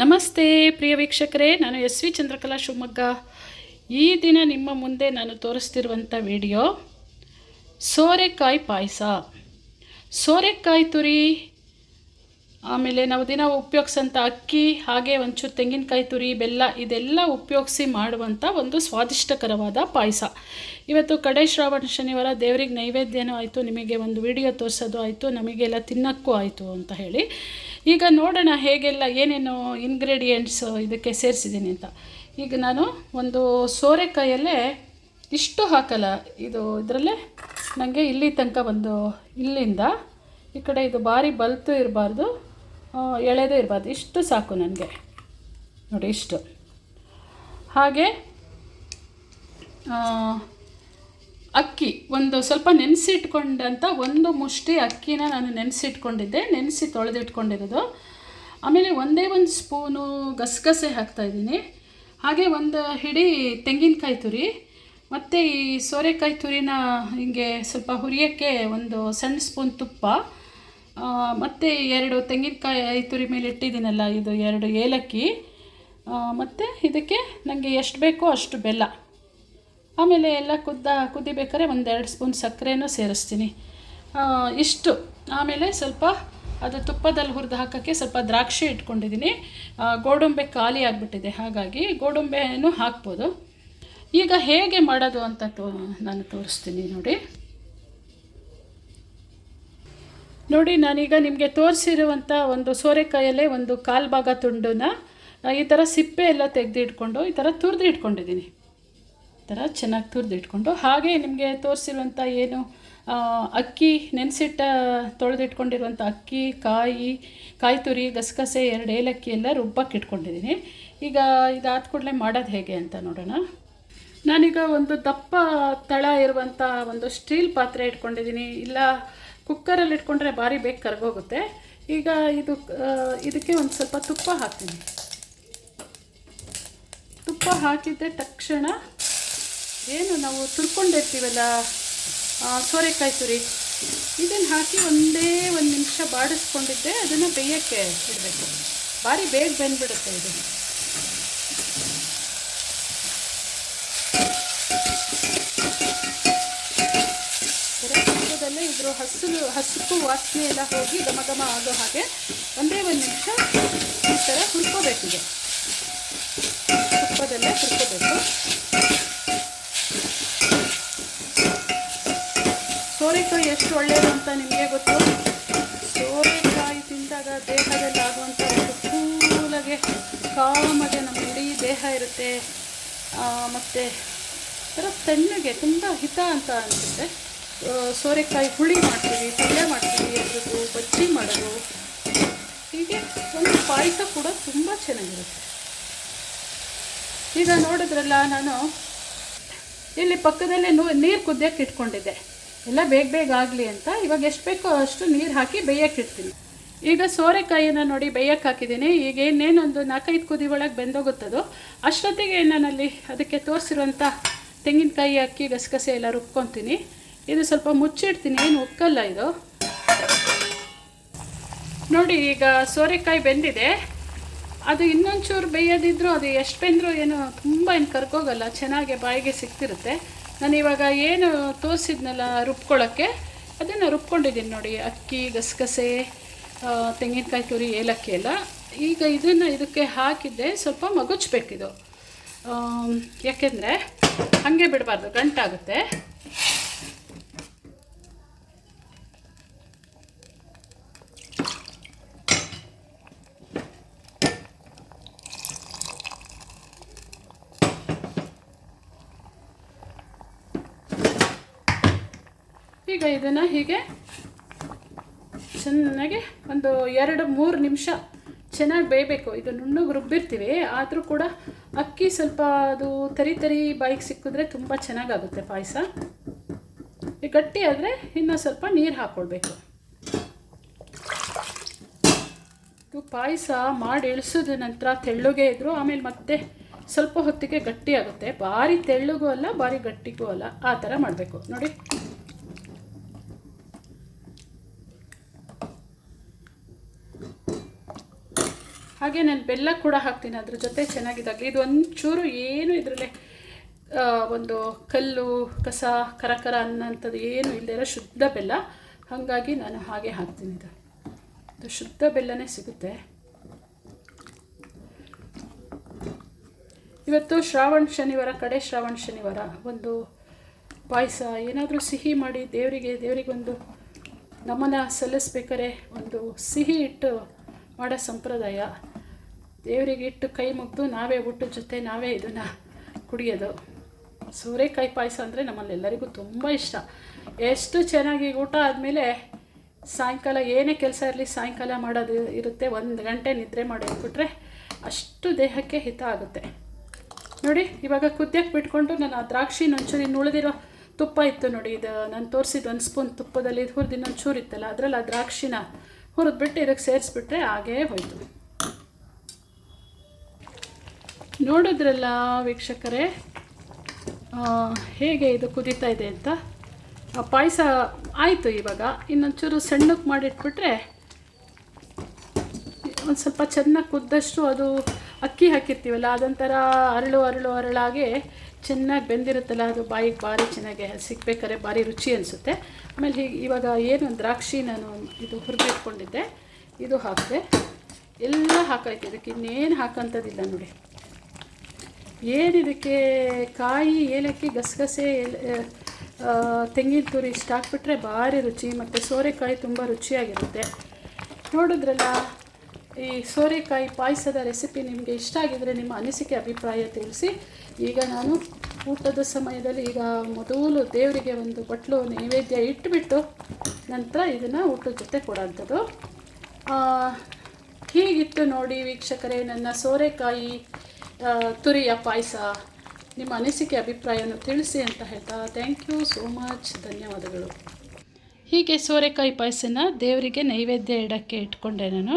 ನಮಸ್ತೆ ಪ್ರಿಯ ವೀಕ್ಷಕರೇ, ನಾನು ಎಸ್ ವಿ ಚಂದ್ರಕಲಾ ಶಿವಮೊಗ್ಗ. ಈ ದಿನ ನಿಮ್ಮ ಮುಂದೆ ನಾನು ತೋರಿಸ್ತಿರುವಂಥ ವಿಡಿಯೋ ಸೋರೆಕಾಯಿ ಪಾಯಸ. ಸೋರೆಕಾಯಿ ತುರಿ, ಆಮೇಲೆ ನಾವು ದಿನ ಉಪಯೋಗಿಸೋಂಥ ಅಕ್ಕಿ, ಹಾಗೆ ಒಂಚೂರು ತೆಂಗಿನಕಾಯಿ ತುರಿ, ಬೆಲ್ಲ, ಇದೆಲ್ಲ ಉಪಯೋಗಿಸಿ ಮಾಡುವಂಥ ಒಂದು ಸ್ವಾದಿಷ್ಟಕರವಾದ ಪಾಯಸ. ಇವತ್ತು ಕಡೆ ಶ್ರಾವಣ ಶನಿವಾರ, ದೇವರಿಗೆ ನೈವೇದ್ಯನೂ ಆಯಿತು, ನಿಮಗೆ ಒಂದು ವಿಡಿಯೋ ತೋರಿಸೋದು ಆಯಿತು, ನಮಗೆಲ್ಲ ತಿನ್ನೋಕ್ಕೂ ಆಯಿತು ಅಂತ ಹೇಳಿ. ಈಗ ನೋಡೋಣ ಹೇಗೆಲ್ಲ ಏನೇನು ಇಂಗ್ರೀಡಿಯೆಂಟ್ಸ್ ಇದಕ್ಕೆ ಸೇರಿಸಿದ್ದೀನಿ ಅಂತ. ಈಗ ನಾನು ಒಂದು ಸೋರೆಕಾಯಲ್ಲೇ ಇಷ್ಟು ಹಾಕಲ್ಲ. ಇದು ಇದರಲ್ಲೇ ನನಗೆ ಇಲ್ಲಿ ತನಕ ಒಂದು ಇಲ್ಲಿಂದ ಈ ಕಡೆ ಇದು ಭಾರಿ ಬಲ್ತು ಇರಬಾರ್ದು ಎಳೆದು ಇರಬಾರ್ದು. ಇಷ್ಟು ಸಾಕು ನನಗೆ. ನೋಡಿ ಇಷ್ಟು. ಹಾಗೆ ಅಕ್ಕಿ, ಒಂದು ಸ್ವಲ್ಪ ನೆನೆಸಿಟ್ಕೊಂಡಂಥ ಒಂದು ಮುಷ್ಟಿ ಅಕ್ಕಿನ ನಾನು ನೆನೆಸಿಟ್ಕೊಂಡಿದ್ದೆ, ನೆನೆಸಿ ತೊಳೆದಿಟ್ಕೊಂಡಿರೋದು. ಆಮೇಲೆ ಒಂದೇ ಒಂದು ಸ್ಪೂನು ಗಸಗಸೆ ಹಾಕ್ತಾಯಿದ್ದೀನಿ ಹಾಗೆ ಒಂದು ಹಿಡಿ ತೆಂಗಿನಕಾಯಿ ತುರಿ, ಮತ್ತು ಈ ಸೋರೆಕಾಯಿ ತುರಿನ ಹಿಂಗೆ ಸ್ವಲ್ಪ ಹುರಿಯೋಕ್ಕೆ ಒಂದು ಸಣ್ಣ ಸ್ಪೂನ್ ತುಪ್ಪ ಮತ್ತು ಎರಡು ತೆಂಗಿನಕಾಯಿ ತುರಿ ಮೇಲೆ ಇಟ್ಟಿದ್ದೀನಲ್ಲ, ಇದು ಎರಡು ಏಲಕ್ಕಿ ಮತ್ತು ಇದಕ್ಕೆ ನನಗೆ ಎಷ್ಟು ಬೇಕೋ ಅಷ್ಟು ಬೆಲ್ಲ. ಆಮೇಲೆ ಎಲ್ಲ ಕುದ್ದ, ಕುದಿಬೇಕಾದ್ರೆ ಒಂದೆರಡು ಸ್ಪೂನ್ ಸಕ್ಕರೆನೂ ಸೇರಿಸ್ತೀನಿ. ಇಷ್ಟು. ಆಮೇಲೆ ಸ್ವಲ್ಪ ಅದು ತುಪ್ಪದಲ್ಲಿ ಹುರಿದು ಹಾಕೋಕ್ಕೆ ಸ್ವಲ್ಪ ದ್ರಾಕ್ಷಿ ಇಟ್ಕೊಂಡಿದ್ದೀನಿ. ಗೋಡಂಬೆ ಖಾಲಿ ಆಗಿಬಿಟ್ಟಿದೆ, ಹಾಗಾಗಿ ಗೋಡಂಬೆನೂ ಹಾಕ್ಬೋದು. ಈಗ ಹೇಗೆ ಮಾಡೋದು ಅಂತ ತೋ, ನಾನು ತೋರಿಸ್ತೀನಿ ನೋಡಿ. ನೋಡಿ, ನಾನೀಗ ನಿಮಗೆ ತೋರಿಸಿರುವಂಥ ಒಂದು ಸೋರೆಕಾಯಲ್ಲೇ ಒಂದು ಕಾಲು ಭಾಗ ತುಂಡನ್ನ ಈ ಥರ ಸಿಪ್ಪೆ ಎಲ್ಲ ತೆಗೆದು ಇಟ್ಕೊಂಡು ಈ ಥರ ತುರಿದು ಇಟ್ಕೊಂಡಿದ್ದೀನಿ. ಥರ ಚೆನ್ನಾಗಿ ತುರಿದು ಇಟ್ಕೊಂಡು ಹಾಗೆ ನಿಮಗೆ ತೋರಿಸಿರುವಂಥ ಏನು ಅಕ್ಕಿ ನೆನೆಸಿಟ್ಟ ತೊಳೆದಿಟ್ಕೊಂಡಿರುವಂಥ ಅಕ್ಕಿ, ಕಾಯಿ ಕಾಯಿ ತುರಿ ಗಸಗಸೆ, ಎರಡು ಏಲಕ್ಕಿ ಎಲ್ಲ ರುಬ್ಬಕ್ಕೆ ಇಟ್ಕೊಂಡಿದ್ದೀನಿ. ಈಗ ಇದಾದ ಕೂಡಲೇ ಮಾಡೋದು ಹೇಗೆ ಅಂತ ನೋಡೋಣ. ನಾನೀಗ ಒಂದು ದಪ್ಪ ತಳ ಇರುವಂಥ ಒಂದು ಸ್ಟೀಲ್ ಪಾತ್ರೆ ಇಟ್ಕೊಂಡಿದ್ದೀನಿ. ಇಲ್ಲ, ಕುಕ್ಕರಲ್ಲಿ ಇಟ್ಕೊಂಡ್ರೆ ಭಾರಿ ಬೇಗ ಕರ್ಗೋಗುತ್ತೆ. ಈಗ ಇದು ಇದಕ್ಕೆ ಒಂದು ಸ್ವಲ್ಪ ತುಪ್ಪ ಹಾಕ್ತೀನಿ. ತುಪ್ಪ ಹಾಕಿದ್ದೆ ತಕ್ಷಣ ಏನು ನಾವು ತುರ್ಕೊಂಡಿರ್ತೀವಲ್ಲ? ಸೋರೆಕಾಯಿ ತುರಿ. ಇದನ್ನು ಹಾಕಿ ಒಂದೇ ಒಂದು ನಿಮಿಷ ಬಾಡಿಸ್ಕೊಂಡಿದ್ದೆ ಅದನ್ನು ಬೇಯೋಕ್ಕೆ ಇಡಬೇಕು ಭಾರಿ ಬೇಗ ಬೆಂದ್ಬಿಡುತ್ತೆ ಇದು. ಇದ್ರ ಹಸಿರು ಹಸಿರು ವಾಸನೆ ಎಲ್ಲ ಹೋಗಿ ಘಮ ಘಮ ಆಗೋ ಹಾಗೆ ಒಂದೇ ಒಂದು ನಿಮಿಷ ಈ ಥರ ಹುರ್ಕೋಬೇಕಿದೆ ತುಪ್ಪದಲ್ಲೇ ಹುರ್ಕೋಬೇಕು ಸೋರೆಕಾಯಿ ಎಷ್ಟು ಒಳ್ಳೆಯದು ಅಂತ ನಿಮಗೆ ಗೊತ್ತು. ಸೋರೆಕಾಯಿ ತಿಂದಾಗ ದೇಹದಲ್ಲಿ ಆಗುವಂಥ ಒಂದು ಕೂಲಾಗೆ ಕಾಮಗೆ ನಮ್ಮ ಇಡೀ ದೇಹ ಇರುತ್ತೆ. ಮತ್ತು ಥರ ತಣ್ಣಗೆ, ತುಂಬ ಹಿತ ಅಂತ ಅನಿಸುತ್ತೆ. ಸೋರೆಕಾಯಿ ಹುಳಿ ಮಾಡ್ತೀವಿ, ಪಲ್ಯ ಮಾಡ್ತೀವಿ ಅದ್ರದ್ದು ಬಜ್ಜಿ ಮಾಡೋದು. ಹೀಗೆ ಒಂದು ಪಾಯಸ ಕೂಡ ತುಂಬ ಚೆನ್ನಾಗಿರುತ್ತೆ. ಈಗ ನೋಡಿದ್ರಲ್ಲ ನಾನು, ಇಲ್ಲಿ ಪಕ್ಕದಲ್ಲೇ ನೀರು ಕುದಿಯೋಕೆ ಇಟ್ಕೊಂಡಿದ್ದೆ. ಎಲ್ಲ ಬೇಗ ಬೇಗ ಆಗಲಿ ಅಂತ. ಇವಾಗ ಎಷ್ಟು ಬೇಕೋ ಅಷ್ಟು ನೀರು ಹಾಕಿ ಬೇಯಕ್ಕೆ ಇಡ್ತೀನಿ. ಈಗ ಸೋರೆಕಾಯಿನ ನೋಡಿ ಬೇಯಕ್ಕೆ ಹಾಕಿದ್ದೀನಿ. ಈಗ ಇನ್ನೇನೊಂದು ನಾಲ್ಕೈದು ಕುದಿ ಒಳಗೆ ಬೆಂದೋಗುತ್ತದೋ ಅಷ್ಟೊತ್ತಿಗೆ ನಾನಲ್ಲಿ ಅದಕ್ಕೆ ತೋರಿಸಿರುವಂಥ ತೆಂಗಿನಕಾಯಿ ಅಕ್ಕಿ ಗಸಗಸೆ ಎಲ್ಲ ರುಬ್ಕೊತೀನಿ. ಇದು ಸ್ವಲ್ಪ ಮುಚ್ಚಿಡ್ತೀನಿ. ಏನು ಉಕ್ಕಲ್ಲ ಇದು. ನೋಡಿ, ಈಗ ಸೋರೆಕಾಯಿ ಬೆಂದಿದೆ. ಅದು ಇನ್ನೊಂಚೂರು ಬೇಯೋದಿದ್ರು ಅದು ಎಷ್ಟು ಬೆಂದರೂ ಏನು ತುಂಬ ಏನು ಕರ್ಕೋಗಲ್ಲ ಚೆನ್ನಾಗಿ ಬಾಯಿಗೆ ಸಿಗ್ತಿರುತ್ತೆ. ನಾನು ಇವಾಗ ಏನು ತೋರಿಸಿದ್ನಲ್ಲ ರುಬ್ಕೊಳ್ಳೋಕ್ಕೆ, ಅದನ್ನು ರುಬ್ಕೊಂಡಿದ್ದೀನಿ ನೋಡಿ, ಅಕ್ಕಿ, ಗಸಗಸೆ ತೆಂಗಿನಕಾಯಿ ತುರಿ, ಏಲಕ್ಕಿ ಎಲ್ಲ. ಈಗ ಇದನ್ನು ಇದಕ್ಕೆ ಹಾಕಿದ್ದೆ, ಸ್ವಲ್ಪ ಮಗುಚ್ಬೇಕಿದು. ಯಾಕೆಂದರೆ ಹಾಗೆ ಬಿಡಬಾರ್ದು, ಗಂಟಾಗುತ್ತೆ. ಈಗ ಇದನ್ನು ಹೀಗೆ ಚೆನ್ನಾಗಿ ಒಂದು ಎರಡು ಮೂರು ನಿಮಿಷ ಚೆನ್ನಾಗಿ ಬೇಯಬೇಕು. ಇದು ನುಣ್ಣಗೆ ರುಬ್ಬಿರ್ತೀವಿ, ಆದರೂ ಕೂಡ ಅಕ್ಕಿ ಸ್ವಲ್ಪ ಅದು ತರಿ ತರಿ ಬಾಯಿಗೆ ಸಿಕ್ಕಿದ್ರೆ ತುಂಬ ಚೆನ್ನಾಗಾಗುತ್ತೆ ಪಾಯಸ. ಗಟ್ಟಿ ಆದರೆ ಇನ್ನೂ ಸ್ವಲ್ಪ ನೀರು ಹಾಕ್ಕೊಳ್ಬೇಕು ಇದು ಪಾಯಸ ಮಾಡಿ ಇಳಿಸೋದ ನಂತರ ತೆಳ್ಳಗೆ ಇದ್ದರು ಆಮೇಲೆ ಮತ್ತೆ ಸ್ವಲ್ಪ ಹೊತ್ತಿಗೆ ಗಟ್ಟಿ ಆಗುತ್ತೆ. ಭಾರಿ ತೆಳ್ಳಗೂ ಅಲ್ಲ ಭಾರಿ ಗಟ್ಟಿಗೂ ಅಲ್ಲ, ಆ ಥರ ಮಾಡಬೇಕು. ನೋಡಿ. ಹಾಗೆ ನಾನು ಬೆಲ್ಲ ಕೂಡ ಹಾಕ್ತೀನಿ ಅದ್ರ ಜೊತೆ ಚೆನ್ನಾಗಿದ್ದಾಗಲಿ. ಇದು ಒಂಚೂರು ಏನು ಇದರಲ್ಲೇ ಒಂದು ಕಲ್ಲು, ಕಸ, ಕರಕರ ಅನ್ನೋಂಥದ್ದು ಏನು ಇಲ್ಲದಿರೋ ಶುದ್ಧ ಬೆಲ್ಲ. ಹಾಗಾಗಿ ನಾನು ಹಾಗೆ ಹಾಕ್ತೀನಿ ಇದು. ಇದು ಶುದ್ಧ ಬೆಲ್ಲನೇ ಸಿಗುತ್ತೆ. ಇವತ್ತು ಶ್ರಾವಣ ಶನಿವಾರ, ಕಡೆ ಶ್ರಾವಣ ಶನಿವಾರ. ಒಂದು ಪಾಯಸ, ಏನಾದರೂ ಸಿಹಿ ಮಾಡಿ ದೇವರಿಗೆ ದೇವರಿಗೊಂದು ನಮನ ಸಲ್ಲಿಸ್ಬೇಕಾರೆ ಒಂದು ಸಿಹಿ ಇಟ್ಟು ಮಾಡೋ ಸಂಪ್ರದಾಯ. ದೇವರಿಗೆ ಇಟ್ಟು ಕೈ ಮುಗ್ದು ನಾವೇ ಊಟದ ಜೊತೆ ನಾವೇ ಇದನ್ನು ಕುಡಿಯೋದು. ಸೂರೆಕಾಯಿ ಪಾಯಸ ಅಂದರೆ ನಮ್ಮಲ್ಲೆಲ್ಲರಿಗೂ ತುಂಬ ಇಷ್ಟ. ಎಷ್ಟು ಚೆನ್ನಾಗಿ ಊಟ ಆದಮೇಲೆ ಸಾಯಂಕಾಲ ಏನೇ ಕೆಲಸ ಇರಲಿ ಸಾಯಂಕಾಲ ಮಾಡೋದು ಇರುತ್ತೆ. ಒಂದು ಗಂಟೆ ನಿದ್ರೆ ಮಾಡಿಬಿಟ್ರೆ ಅಷ್ಟು ದೇಹಕ್ಕೆ ಹಿತ ಆಗುತ್ತೆ. ನೋಡಿ, ಇವಾಗ ಕುದ್ಯಕ್ಕೆ ಬಿಟ್ಕೊಂಡು ನಾನು ಆ ದ್ರಾಕ್ಷಿ ಒಂಚೂರು ಇನ್ನು ಉಳಿದಿರೋ ತುಪ್ಪ ಇತ್ತು ನೋಡಿ. ಇದು ನಾನು ತೋರಿಸಿದ ಒಂದು ಸ್ಪೂನ್ ತುಪ್ಪದಲ್ಲಿ ಇದು ಹುರಿದು ಒಂಚೂರು ಇತ್ತಲ್ಲ, ಅದರಲ್ಲಿ ಆ ದ್ರಾಕ್ಷಿನ ಹುರಿದ್ಬಿಟ್ಟು ಇದಕ್ಕೆ ಸೇರಿಸ್ಬಿಟ್ರೆ ಹಾಗೇ ಹೋಯ್ತು. ನೋಡಿದ್ರಲ್ಲ ವೀಕ್ಷಕರೇ? ಹೇಗೆ ಇದು ಕುದೀತಾ ಇದೆ ಅಂತ? ಪಾಯಸ ಆಯಿತು ಇವಾಗ. ಇನ್ನೊಂಚೂರು ಸಣ್ಣಕ್ಕೆ ಮಾಡಿಟ್ಬಿಟ್ರೆ ಒಂದು ಸ್ವಲ್ಪ ಚೆನ್ನಾಗಿ ಕುದ್ದಷ್ಟು ಅದು ಅಕ್ಕಿ ಹಾಕಿರ್ತೀವಲ್ಲ, ಅದೊಂಥರ ಅರಳು ಅರಳು ಅರಳಾಗಿ ಚೆನ್ನಾಗಿ ಬೆಂದಿರುತ್ತಲ್ಲ, ಅದು ಬಾಯಿಗೆ ಭಾರಿ ಚೆನ್ನಾಗಿ ಸಿಗ್ಬೇಕಾದ್ರೆ ಭಾರಿ ರುಚಿ ಅನಿಸುತ್ತೆ. ಆಮೇಲೆ ಹೀಗೆ ಇವಾಗ ಏನು ದ್ರಾಕ್ಷಿ ನಾನು ಇದು ಹುರಿದಿಟ್ಕೊಂಡಿದ್ದೆ, ಇದು ಹಾಕಿದೆ. ಎಲ್ಲ ಹಾಕಾಯ್ತು, ಇದಕ್ಕೆ ಇನ್ನೇನು ಹಾಕೋಂಥದ್ದಿಲ್ಲ ನೋಡಿ. ಏನಿದಕ್ಕೆ ಕಾಯಿ ಏಲಕ್ಕಿ ಗಸಗಸೆ ತೆಂಗಿನ ತುರಿ ಇಷ್ಟು ಹಾಕ್ಬಿಟ್ರೆ ಭಾರಿ ರುಚಿ, ಮತ್ತು ಸೋರೆಕಾಯಿ ತುಂಬ ರುಚಿಯಾಗಿರುತ್ತೆ. ನೋಡಿದ್ರಲ್ಲ, ಈ ಸೋರೆಕಾಯಿ ಪಾಯಸದ ರೆಸಿಪಿ ನಿಮಗೆ ಇಷ್ಟ ಆಗಿದರೆ ನಿಮ್ಮ ಅನಿಸಿಕೆ, ಅಭಿಪ್ರಾಯ ತಿಳಿಸಿ. ಈಗ ನಾನು ಊಟದ ಸಮಯದಲ್ಲಿ ಈಗ ಮೊದಲು ದೇವರಿಗೆ ಒಂದು ಬಟ್ಲು ನೈವೇದ್ಯ ಇಟ್ಬಿಟ್ಟು ನಂತರ ಇದನ್ನು ಊಟದ ಜೊತೆ ಕೊಡೋಂಥದ್ದು. ಹೀಗಿತ್ತು ನೋಡಿ ವೀಕ್ಷಕರೇ, ನನ್ನ ಸೋರೆಕಾಯಿ ತುರಿಯ ಪಾಯಸ, ನಿಮ್ಮ ಅನಿಸಿಕೆ ಅಭಿಪ್ರಾಯವನ್ನು ತಿಳಿಸಿ ಅಂತ ಹೇಳ್ತಾ ಥ್ಯಾಂಕ್ ಯು ಸೋ ಮಚ್ ಧನ್ಯವಾದಗಳು. ಹೀಗೆ ಸೋರೆಕಾಯಿ ಪಾಯಸನ ದೇವರಿಗೆ ನೈವೇದ್ಯ ಇಡೋಕ್ಕೆ ಇಟ್ಕೊಂಡೆ ನಾನು.